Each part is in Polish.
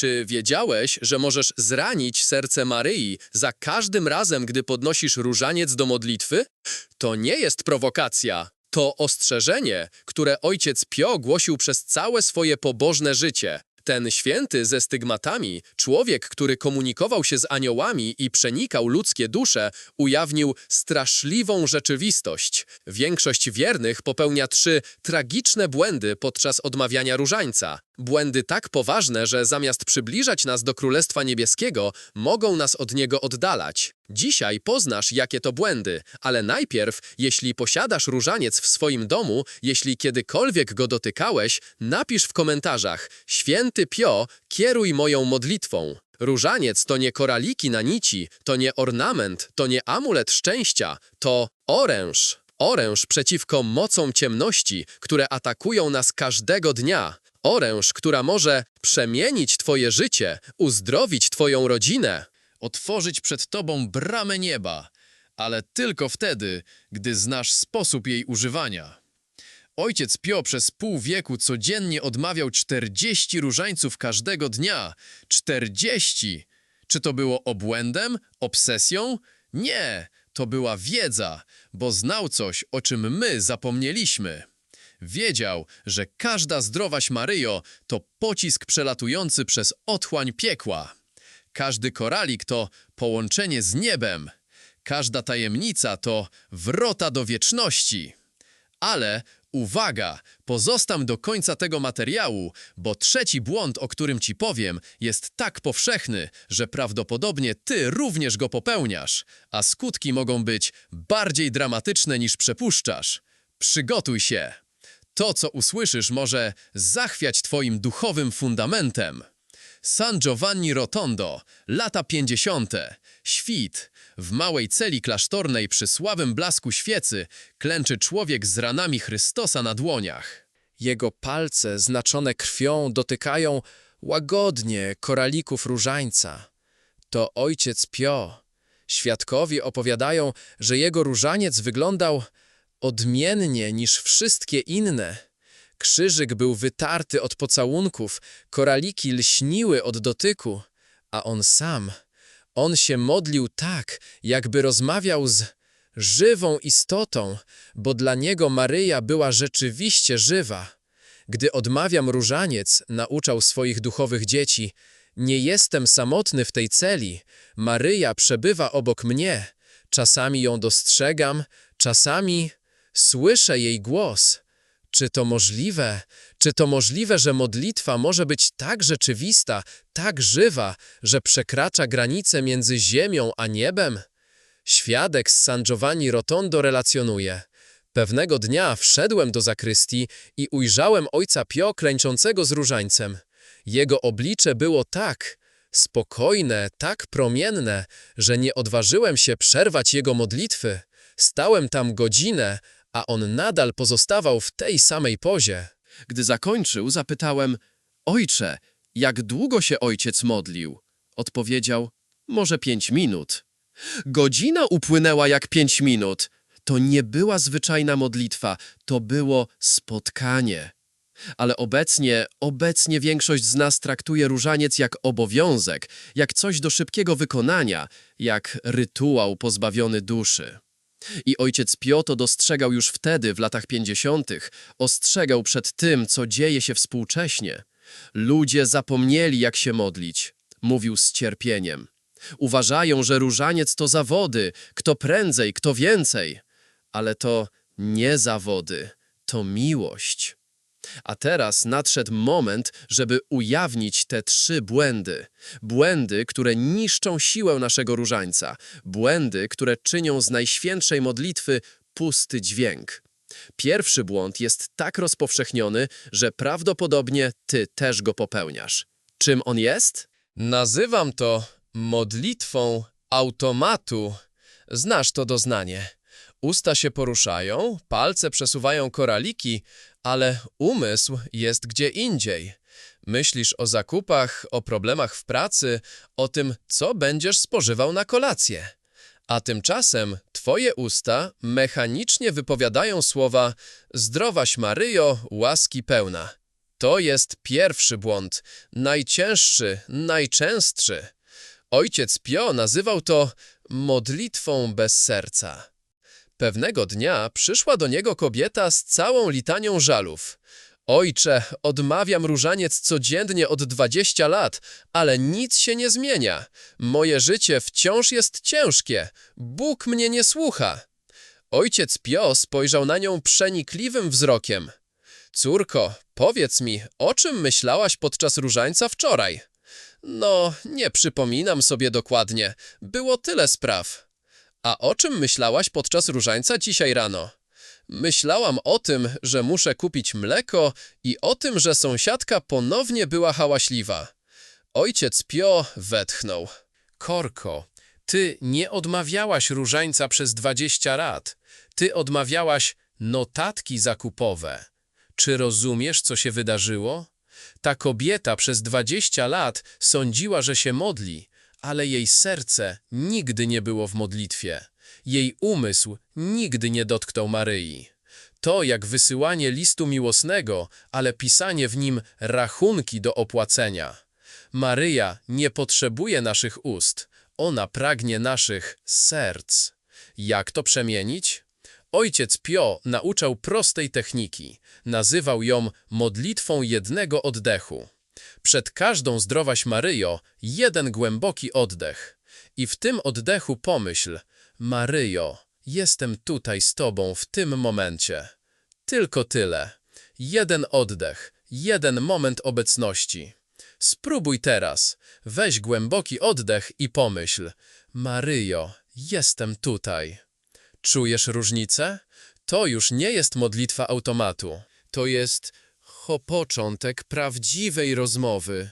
Czy wiedziałeś, że możesz zranić serce Maryi za każdym razem, gdy podnosisz różaniec do modlitwy? To nie jest prowokacja. To ostrzeżenie, które ojciec Pio głosił przez całe swoje pobożne życie. Ten święty ze stygmatami, człowiek, który komunikował się z aniołami i przenikał ludzkie dusze, ujawnił straszliwą rzeczywistość. Większość wiernych popełnia trzy tragiczne błędy podczas odmawiania różańca. Błędy tak poważne, że zamiast przybliżać nas do Królestwa Niebieskiego, mogą nas od niego oddalać. Dzisiaj poznasz, jakie to błędy, ale najpierw, jeśli posiadasz różaniec w swoim domu, jeśli kiedykolwiek go dotykałeś, napisz w komentarzach Święty Pio, kieruj moją modlitwą. Różaniec to nie koraliki na nici, to nie ornament, to nie amulet szczęścia, to oręż. Oręż przeciwko mocom ciemności, które atakują nas każdego dnia. Oręż, która może przemienić twoje życie, uzdrowić twoją rodzinę. otworzyć przed tobą bramę nieba, ale tylko wtedy, gdy znasz sposób jej używania. Ojciec Pio przez pół wieku codziennie odmawiał 40 różańców każdego dnia. 40! Czy to było obłędem, obsesją? Nie, to była wiedza, bo znał coś, o czym my zapomnieliśmy. Wiedział, że każda zdrowaś Maryjo to pocisk przelatujący przez otchłań piekła. Każdy koralik to połączenie z niebem. Każda tajemnica to wrota do wieczności. Ale uwaga, pozostam do końca tego materiału, bo trzeci błąd, o którym ci powiem, jest tak powszechny, że prawdopodobnie ty również go popełniasz, a skutki mogą być bardziej dramatyczne niż przepuszczasz. Przygotuj się. To, co usłyszysz, może zachwiać twoim duchowym fundamentem. San Giovanni Rotondo, lata 50. Świt. W małej celi klasztornej przy słabym blasku świecy klęczy człowiek z ranami Chrystosa na dłoniach. Jego palce, znaczone krwią, dotykają łagodnie koralików różańca. To ojciec Pio. Świadkowie opowiadają, że jego różaniec wyglądał odmiennie niż wszystkie inne. Krzyżyk był wytarty od pocałunków, koraliki lśniły od dotyku, a on sam, on się modlił tak, jakby rozmawiał z żywą istotą, bo dla niego Maryja była rzeczywiście żywa. Gdy odmawiam różaniec, nauczał swoich duchowych dzieci, nie jestem samotny w tej celi, Maryja przebywa obok mnie, czasami ją dostrzegam, czasami słyszę jej głos. Czy to możliwe? Czy to możliwe, że modlitwa może być tak rzeczywista, tak żywa, że przekracza granice między ziemią a niebem? Świadek z San Giovanni Rotondo relacjonuje. Pewnego dnia wszedłem do zakrystii i ujrzałem ojca Pio klęczącego z różańcem. Jego oblicze było tak spokojne, tak promienne, że nie odważyłem się przerwać jego modlitwy. Stałem tam godzinę, a on nadal pozostawał w tej samej pozie. Gdy zakończył, zapytałem, ojcze, jak długo się ojciec modlił? Odpowiedział, może pięć minut. Godzina upłynęła jak pięć minut. To nie była zwyczajna modlitwa, to było spotkanie. Ale obecnie, obecnie większość z nas traktuje różaniec jak obowiązek, jak coś do szybkiego wykonania, jak rytuał pozbawiony duszy. I ojciec Pio to dostrzegał już wtedy, w latach pięćdziesiątych, ostrzegał przed tym, co dzieje się współcześnie. Ludzie zapomnieli, jak się modlić, mówił z cierpieniem. Uważają, że różaniec to zawody, kto prędzej, kto więcej. Ale to nie zawody, to miłość. A teraz nadszedł moment, żeby ujawnić te trzy błędy. Błędy, które niszczą siłę naszego różańca. Błędy, które czynią z najświętszej modlitwy pusty dźwięk. Pierwszy błąd jest tak rozpowszechniony, że prawdopodobnie ty też go popełniasz. Czym on jest? Nazywam to modlitwą automatu. Znasz to doznanie. Usta się poruszają, palce przesuwają koraliki, ale umysł jest gdzie indziej. Myślisz o zakupach, o problemach w pracy, o tym, co będziesz spożywał na kolację. A tymczasem twoje usta mechanicznie wypowiadają słowa Zdrowaś Maryjo, łaski pełna. To jest pierwszy błąd, najcięższy, najczęstszy. Ojciec Pio nazywał to modlitwą bez serca. Pewnego dnia przyszła do niego kobieta z całą litanią żalów. Ojcze, odmawiam różaniec codziennie od 20 lat, ale nic się nie zmienia. Moje życie wciąż jest ciężkie. Bóg mnie nie słucha. Ojciec Pio spojrzał na nią przenikliwym wzrokiem. Córko, powiedz mi, o czym myślałaś podczas różańca wczoraj? No, nie przypominam sobie dokładnie. Było tyle spraw. A o czym myślałaś podczas różańca dzisiaj rano? Myślałam o tym, że muszę kupić mleko i o tym, że sąsiadka ponownie była hałaśliwa. Ojciec Pio wetchnął. Korko, ty nie odmawiałaś różańca przez 20 lat. Ty odmawiałaś notatki zakupowe. Czy rozumiesz, co się wydarzyło? Ta kobieta przez 20 lat sądziła, że się modli, ale jej serce nigdy nie było w modlitwie. Jej umysł nigdy nie dotknął Maryi. To jak wysyłanie listu miłosnego, ale pisanie w nim rachunki do opłacenia. Maryja nie potrzebuje naszych ust, ona pragnie naszych serc. Jak to przemienić? Ojciec Pio nauczał prostej techniki. Nazywał ją modlitwą jednego oddechu. Przed każdą zdrowaś Maryjo jeden głęboki oddech. I w tym oddechu pomyśl, Maryjo, jestem tutaj z Tobą w tym momencie. Tylko tyle. Jeden oddech, jeden moment obecności. Spróbuj teraz. Weź głęboki oddech i pomyśl. Maryjo, jestem tutaj. Czujesz różnicę? To już nie jest modlitwa automatu. To jest ho początek prawdziwej rozmowy.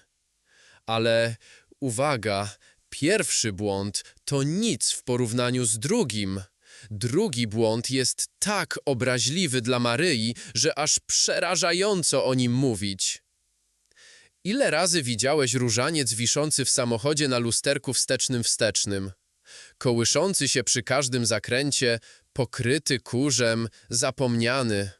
Ale uwaga, pierwszy błąd to nic w porównaniu z drugim. Drugi błąd jest tak obraźliwy dla Maryi, że aż przerażająco o nim mówić. Ile razy widziałeś różaniec wiszący w samochodzie na lusterku wstecznym wstecznym? Kołyszący się przy każdym zakręcie, pokryty kurzem, zapomniany.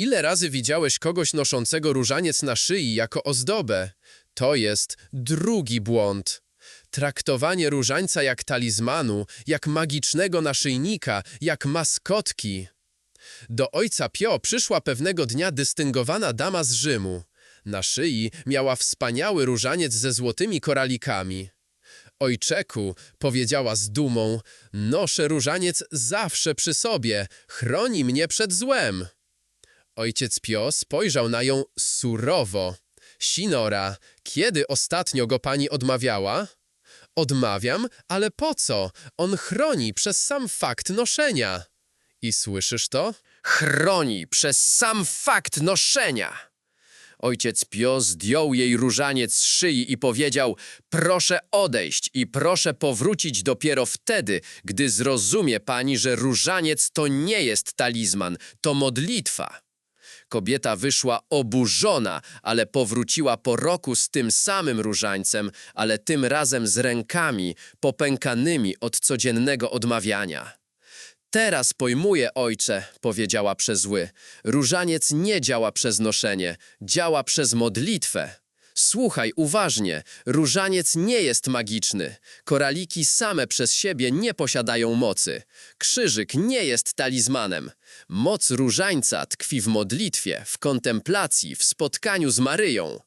Ile razy widziałeś kogoś noszącego różaniec na szyi jako ozdobę? To jest drugi błąd. Traktowanie różańca jak talizmanu, jak magicznego naszyjnika, jak maskotki. Do ojca Pio przyszła pewnego dnia dystyngowana dama z Rzymu. Na szyi miała wspaniały różaniec ze złotymi koralikami. Ojczeku, powiedziała z dumą, noszę różaniec zawsze przy sobie, chroni mnie przed złem. Ojciec Pio spojrzał na ją surowo. Sinora, kiedy ostatnio go pani odmawiała? Odmawiam, ale po co? On chroni przez sam fakt noszenia. I słyszysz to? Chroni przez sam fakt noszenia. Ojciec Pio zdjął jej różaniec z szyi i powiedział: Proszę odejść i proszę powrócić dopiero wtedy, gdy zrozumie pani, że różaniec to nie jest talizman, to modlitwa. Kobieta wyszła oburzona, ale powróciła po roku z tym samym różańcem, ale tym razem z rękami popękanymi od codziennego odmawiania. Teraz pojmuję, ojcze, powiedziała przez łzy. Różaniec nie działa przez noszenie, działa przez modlitwę. Słuchaj uważnie, różaniec nie jest magiczny. Koraliki same przez siebie nie posiadają mocy. Krzyżyk nie jest talizmanem. Moc różańca tkwi w modlitwie, w kontemplacji, w spotkaniu z Maryją.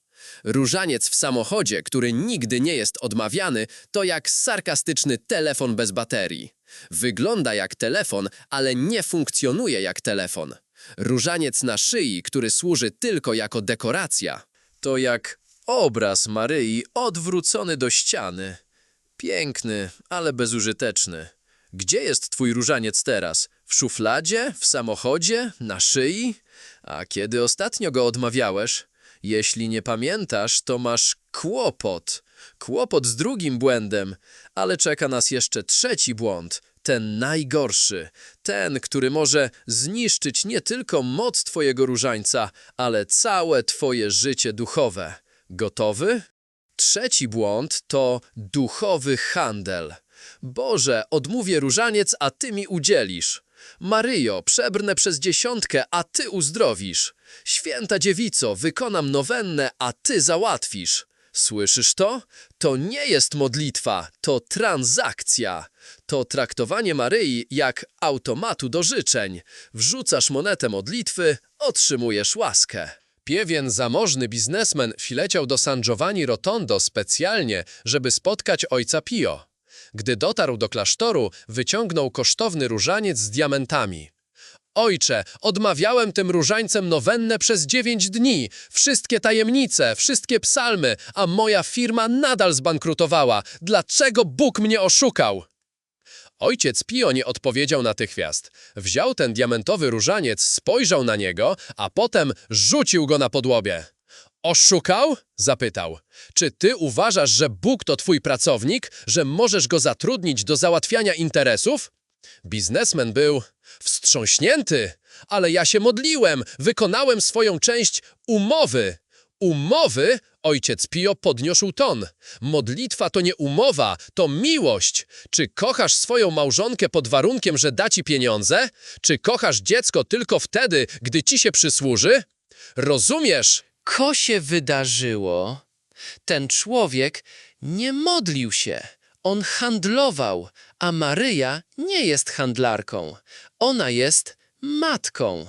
Różaniec w samochodzie, który nigdy nie jest odmawiany, to jak sarkastyczny telefon bez baterii. Wygląda jak telefon, ale nie funkcjonuje jak telefon. Różaniec na szyi, który służy tylko jako dekoracja, to jak obraz Maryi odwrócony do ściany. Piękny, ale bezużyteczny. Gdzie jest twój różaniec teraz? W szufladzie? W samochodzie? Na szyi? A kiedy ostatnio go odmawiałeś? Jeśli nie pamiętasz, to masz kłopot. Kłopot z drugim błędem, ale czeka nas jeszcze trzeci błąd, ten najgorszy, ten, który może zniszczyć nie tylko moc twojego różańca, ale całe twoje życie duchowe. Gotowy? Trzeci błąd to duchowy handel. Boże, odmówię różaniec, a ty mi udzielisz. Maryjo, przebrnę przez dziesiątkę, a ty uzdrowisz. Święta dziewico, wykonam nowennę, a ty załatwisz. Słyszysz to? To nie jest modlitwa, to transakcja. To traktowanie Maryi jak automatu do życzeń. Wrzucasz monetę modlitwy, otrzymujesz łaskę. Pewien zamożny biznesmen przyleciał do San Giovanni Rotondo specjalnie, żeby spotkać ojca Pio. Gdy dotarł do klasztoru, wyciągnął kosztowny różaniec z diamentami. Ojcze, odmawiałem tym różańcem nowennę przez dziewięć dni, wszystkie tajemnice, wszystkie psalmy, a moja firma nadal zbankrutowała. Dlaczego Bóg mnie oszukał? Ojciec Pio nie odpowiedział natychmiast. Wziął ten diamentowy różaniec, spojrzał na niego, a potem rzucił go na podłogę. Oszukał? zapytał. Czy ty uważasz, że Bóg to twój pracownik, że możesz go zatrudnić do załatwiania interesów? Biznesmen był wstrząśnięty, ale ja się modliłem, wykonałem swoją część umowy. Umowy? Ojciec Pio podniósł ton. Modlitwa to nie umowa, to miłość. Czy kochasz swoją małżonkę pod warunkiem, że da ci pieniądze? Czy kochasz dziecko tylko wtedy, gdy ci się przysłuży? Rozumiesz? Ko się wydarzyło? Ten człowiek nie modlił się. On handlował, a Maryja nie jest handlarką. Ona jest matką.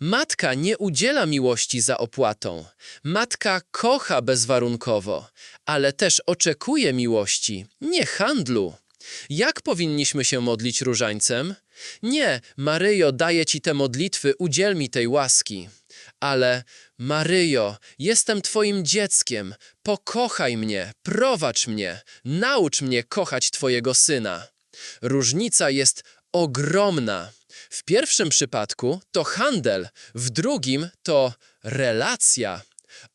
Matka nie udziela miłości za opłatą. Matka kocha bezwarunkowo, ale też oczekuje miłości, nie handlu. Jak powinniśmy się modlić różańcem? Nie, Maryjo, daję ci te modlitwy, udziel mi tej łaski. Ale Maryjo, jestem twoim dzieckiem, pokochaj mnie, prowadź mnie, naucz mnie kochać twojego syna. Różnica jest ogromna. W pierwszym przypadku to handel, w drugim to relacja.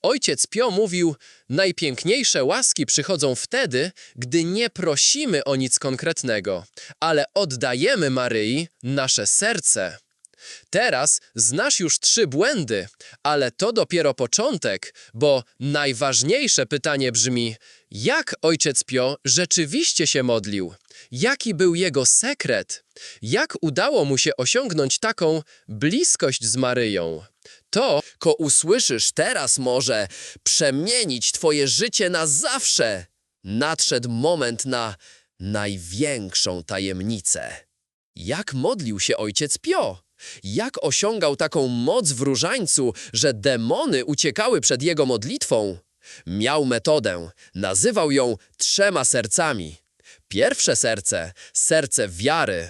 Ojciec Pio mówił, najpiękniejsze łaski przychodzą wtedy, gdy nie prosimy o nic konkretnego, ale oddajemy Maryi nasze serce. Teraz znasz już trzy błędy, ale to dopiero początek, bo najważniejsze pytanie brzmi: jak ojciec Pio rzeczywiście się modlił? Jaki był jego sekret? Jak udało mu się osiągnąć taką bliskość z Maryją? To, ko usłyszysz teraz może przemienić twoje życie na zawsze. Nadszedł moment na największą tajemnicę. Jak modlił się ojciec Pio? Jak osiągał taką moc w różańcu, że demony uciekały przed jego modlitwą? Miał metodę, nazywał ją trzema sercami. Pierwsze serce, serce wiary.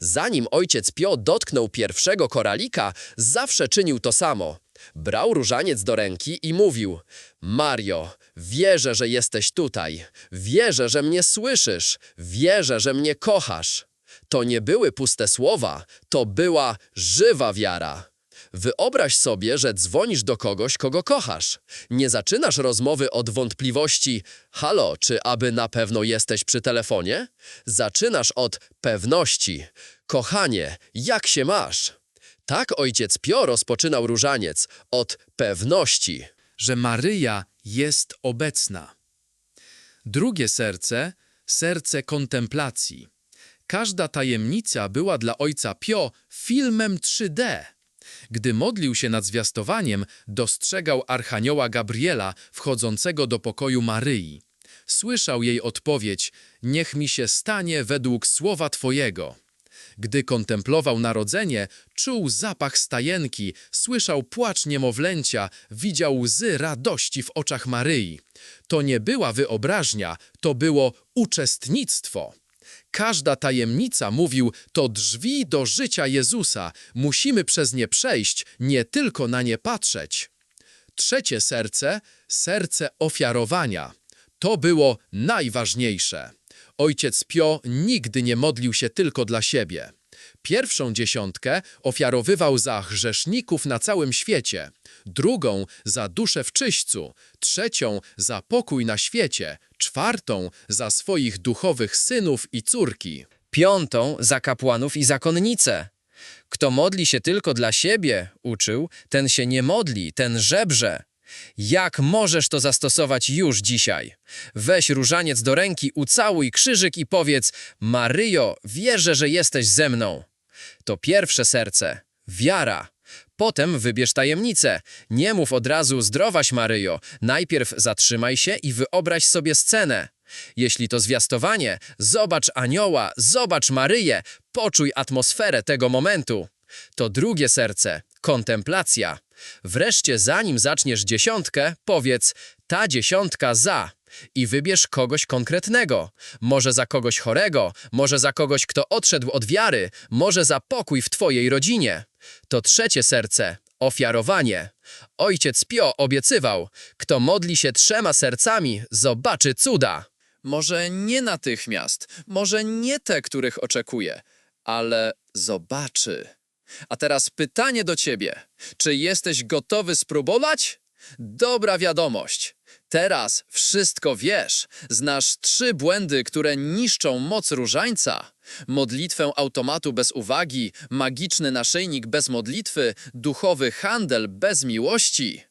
Zanim ojciec Pio dotknął pierwszego koralika, zawsze czynił to samo. Brał różaniec do ręki i mówił: Mario, wierzę, że jesteś tutaj. Wierzę, że mnie słyszysz. Wierzę, że mnie kochasz. To nie były puste słowa, to była żywa wiara. Wyobraź sobie, że dzwonisz do kogoś, kogo kochasz. Nie zaczynasz rozmowy od wątpliwości: Halo, czy aby na pewno jesteś przy telefonie? Zaczynasz od pewności: Kochanie, jak się masz? Tak ojciec Pio rozpoczynał różaniec od pewności. że Maryja jest obecna. Drugie serce, serce kontemplacji. Każda tajemnica była dla ojca Pio filmem 3D. Gdy modlił się nad zwiastowaniem, dostrzegał Archanioła Gabriela wchodzącego do pokoju Maryi. Słyszał jej odpowiedź: Niech mi się stanie według słowa Twojego. Gdy kontemplował narodzenie, czuł zapach stajenki, słyszał płacz niemowlęcia, widział łzy radości w oczach Maryi. To nie była wyobraźnia, to było uczestnictwo. Każda tajemnica, mówił, to drzwi do życia Jezusa. Musimy przez nie przejść, nie tylko na nie patrzeć. Trzecie serce, serce ofiarowania. To było najważniejsze. Ojciec Pio nigdy nie modlił się tylko dla siebie. Pierwszą dziesiątkę ofiarowywał za grzeszników na całym świecie, drugą za duszę w czyśćcu, trzecią za pokój na świecie, czwartą za swoich duchowych synów i córki. piątą za kapłanów i zakonnice. Kto modli się tylko dla siebie, uczył, ten się nie modli, ten żebrze. Jak możesz to zastosować już dzisiaj? Weź różaniec do ręki, ucałuj krzyżyk i powiedz: Maryjo, wierzę, że jesteś ze mną. To pierwsze serce. Wiara. Potem wybierz tajemnicę. Nie mów od razu zdrowaś Maryjo. Najpierw zatrzymaj się i wyobraź sobie scenę. Jeśli to zwiastowanie, zobacz anioła, zobacz Maryję, poczuj atmosferę tego momentu. To drugie serce, kontemplacja. Wreszcie zanim zaczniesz dziesiątkę, powiedz ta dziesiątka za i wybierz kogoś konkretnego. Może za kogoś chorego, może za kogoś, kto odszedł od wiary, może za pokój w twojej rodzinie. To trzecie serce, ofiarowanie. Ojciec Pio obiecywał, kto modli się trzema sercami, zobaczy cuda. Może nie natychmiast, może nie te, których oczekuje, ale zobaczy. A teraz pytanie do ciebie. Czy jesteś gotowy spróbować? Dobra wiadomość. Teraz wszystko wiesz. Znasz trzy błędy, które niszczą moc różańca. Modlitwę automatu bez uwagi, magiczny naszyjnik bez modlitwy, duchowy handel bez miłości.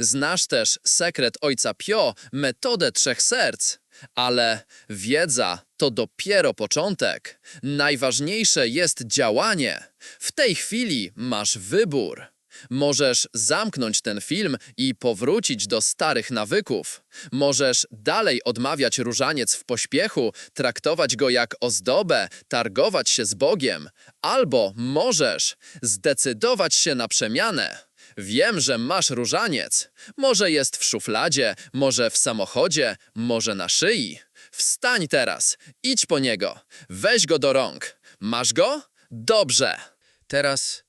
Znasz też sekret Ojca Pio, metodę trzech serc. Ale wiedza to dopiero początek. Najważniejsze jest działanie. W tej chwili masz wybór. Możesz zamknąć ten film i powrócić do starych nawyków. Możesz dalej odmawiać różaniec w pośpiechu, traktować go jak ozdobę, targować się z Bogiem. Albo możesz zdecydować się na przemianę. Wiem, że masz różaniec. Może jest w szufladzie, może w samochodzie, może na szyi. Wstań teraz, idź po niego, weź go do rąk. Masz go? Dobrze. Teraz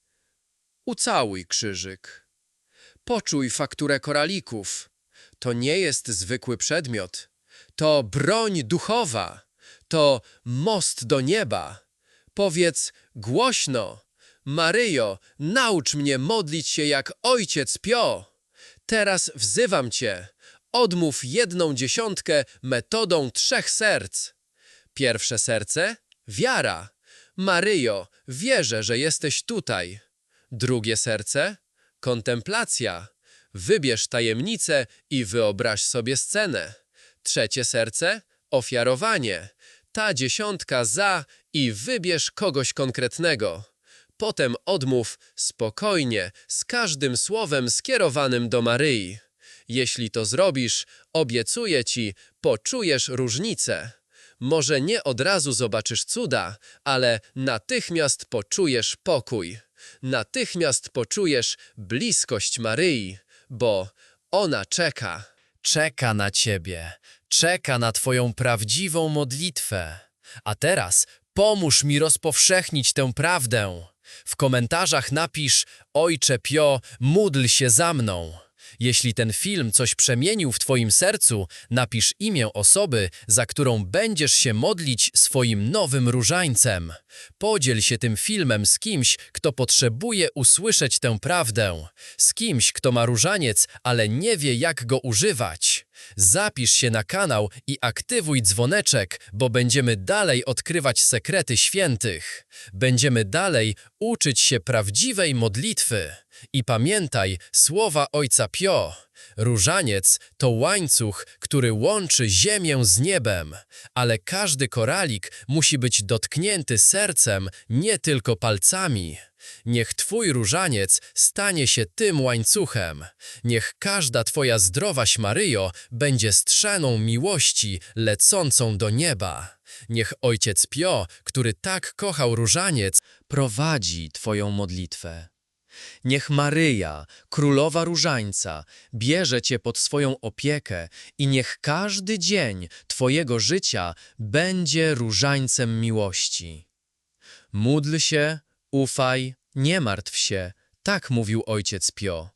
ucałuj krzyżyk. Poczuj fakturę koralików. To nie jest zwykły przedmiot. To broń duchowa. To most do nieba. Powiedz głośno. Maryjo, naucz mnie modlić się jak ojciec Pio. Teraz wzywam cię. Odmów jedną dziesiątkę metodą trzech serc. Pierwsze serce wiara. Maryjo, wierzę, że jesteś tutaj. Drugie serce kontemplacja. Wybierz tajemnicę i wyobraź sobie scenę. Trzecie serce ofiarowanie. Ta dziesiątka za i wybierz kogoś konkretnego. Potem odmów spokojnie, z każdym słowem skierowanym do Maryi. Jeśli to zrobisz, obiecuję ci, poczujesz różnicę. Może nie od razu zobaczysz cuda, ale natychmiast poczujesz pokój. Natychmiast poczujesz bliskość Maryi, bo ona czeka. Czeka na ciebie, czeka na twoją prawdziwą modlitwę. A teraz pomóż mi rozpowszechnić tę prawdę. W komentarzach napisz Ojcze Pio, módl się za mną. Jeśli ten film coś przemienił w Twoim sercu, napisz imię osoby, za którą będziesz się modlić swoim nowym różańcem. Podziel się tym filmem z kimś, kto potrzebuje usłyszeć tę prawdę. Z kimś, kto ma różaniec, ale nie wie, jak go używać. Zapisz się na kanał i aktywuj dzwoneczek, bo będziemy dalej odkrywać sekrety świętych. Będziemy dalej uczyć się prawdziwej modlitwy. I pamiętaj słowa Ojca Pio. Różaniec to łańcuch, który łączy ziemię z niebem, ale każdy koralik musi być dotknięty sercem, nie tylko palcami. Niech Twój różaniec stanie się tym łańcuchem. Niech każda Twoja zdrowaś Maryjo będzie strzeną miłości lecącą do nieba. Niech Ojciec Pio, który tak kochał różaniec, prowadzi Twoją modlitwę. Niech Maryja, królowa różańca, bierze cię pod swoją opiekę i niech każdy dzień twojego życia będzie różańcem miłości. Módl się, ufaj, nie martw się, tak mówił ojciec Pio.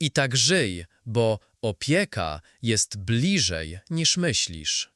I tak żyj, bo opieka jest bliżej niż myślisz.